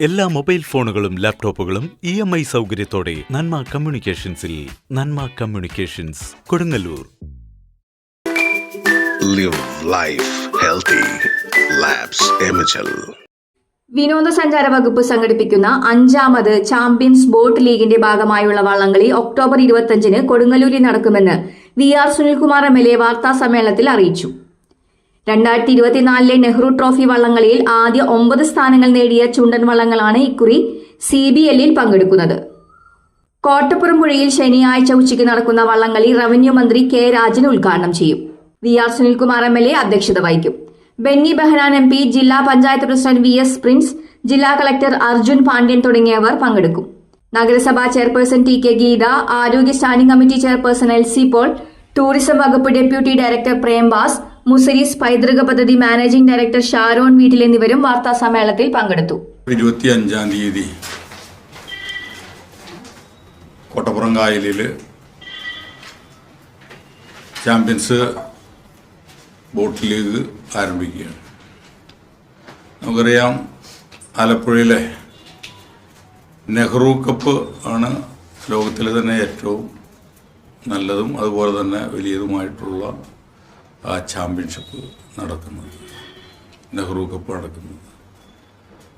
എല്ലാ മൊബൈൽ ഫോണുകളും ലാപ്ടോപ്പുകളും ഇ എം ഐ സൗകര്യത്തോടെ Nanma കമ്മ്യൂണിക്കേഷൻസിൽ Nanma communications Kodungallur Live life healthy. Labs MHL. വിനോദസഞ്ചാര വകുപ്പ് സംഘടിപ്പിക്കുന്ന അഞ്ചാമത് ചാമ്പ്യൻസ് ബോട്ട് ലീഗിന്റെ ഭാഗമായുള്ള വള്ളംകളി ഒക്ടോബർ ഇരുപത്തിയഞ്ചിന് കൊടുങ്ങല്ലൂരിൽ നടക്കുമെന്ന് V R Sunilkumar M L A വാർത്താ സമ്മേളനത്തിൽ അറിയിച്ചു രണ്ടായിരത്തി ഇരുപത്തിനാലിലെ നെഹ്റു ട്രോഫി വള്ളംകളിയിൽ ആദ്യ ഒമ്പത് സ്ഥാനങ്ങൾ നേടിയ ചുണ്ടൻ വള്ളങ്ങളാണ് ഇക്കുറി സി ബി എല്ലിൽ പങ്കെടുക്കുന്നത്. കോട്ടപ്പുറം പുഴയിൽ ശനിയാഴ്ച ഉച്ചയ്ക്ക് നടക്കുന്ന വള്ളംകളി റവന്യൂ മന്ത്രി കെ രാജൻ ഉദ്ഘാടനം ചെയ്യും. V R Sunilkumar M L A അധ്യക്ഷത വഹിക്കും. ബെന്നി ബെഹനാൻ എം പി ജില്ലാ panchayat president V S Prince ജില്ലാ കളക്ടർ അർജുൻ പാണ്ഡ്യൻ തുടങ്ങിയവർ പങ്കെടുക്കും. നഗരസഭാ ചെയർപേഴ്സൺ ടി കെ ഗീത ആരോഗ്യ standing committee chairperson L C Paul tourism വകുപ്പ് ഡെപ്യൂട്ടി ഡയറക്ടർ പ്രേംബാസ് മുസരീസ് പൈതൃക പദ്ധതി മാനേജിംഗ് ഡയറക്ടർ ഷാരോൺ വീട്ടിൽ എന്നിവരും വാർത്താ സമ്മേളനത്തിൽ പങ്കെടുത്തു. ഇരുപത്തി അഞ്ചാം തീയതി കോട്ടപ്പുറം കായലിൽ ചാമ്പ്യൻസ് ബോട്ട് ലീഗ് ആരംഭിക്കുകയാണ്. നമുക്കറിയാം ആലപ്പുഴയിലെ നെഹ്റു കപ്പ് ആണ് ലോകത്തിലെ തന്നെ ഏറ്റവും നല്ലതും അതുപോലെ തന്നെ വലിയതുമായിട്ടുള്ള ആ ചാമ്പ്യൻഷിപ്പ് നടക്കുന്നത്. നെഹ്റു കപ്പ് നടക്കുന്നത്.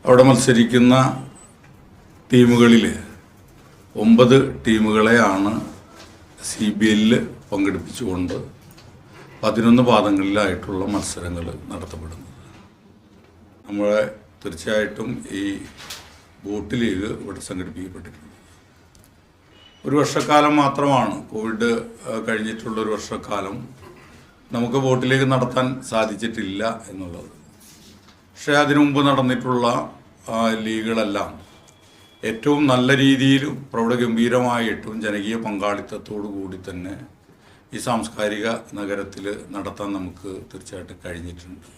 അവിടെ മത്സരിക്കുന്ന ടീമുകളിൽ ഒമ്പത് ടീമുകളെയാണ് സി ബി എല്ലിൽ പങ്കെടുപ്പിച്ചുകൊണ്ട് പതിനൊന്ന് പാദങ്ങളിലായിട്ടുള്ള മത്സരങ്ങൾ നടത്തപ്പെടുന്നത്. നമ്മളെ തീർച്ചയായിട്ടും ഈ ബോട്ട് ലീഗ് ഇവിടെ സംഘടിപ്പിക്കപ്പെട്ടിട്ടുണ്ട്. ഒരു വർഷക്കാലം മാത്രമാണ്. കോവിഡ് കഴിഞ്ഞിട്ടുള്ള ഒരു വർഷക്കാലം നമുക്ക് വോട്ടിലേക്ക് നടത്താൻ സാധിച്ചിട്ടില്ല എന്നുള്ളത്. പക്ഷേ അതിനു മുമ്പ് നടന്നിട്ടുള്ള ലീഗുകളെല്ലാം ഏറ്റവും നല്ല രീതിയിൽ രീതിയിലും പ്രൗഢഗംഭീരമായിട്ടും ജനകീയ പങ്കാളിത്തത്തോടു കൂടി തന്നെ ഈ സാംസ്കാരിക നഗരത്തിൽ നടത്താൻ നമുക്ക് തീർച്ചയായിട്ടും കഴിഞ്ഞിട്ടുണ്ട്.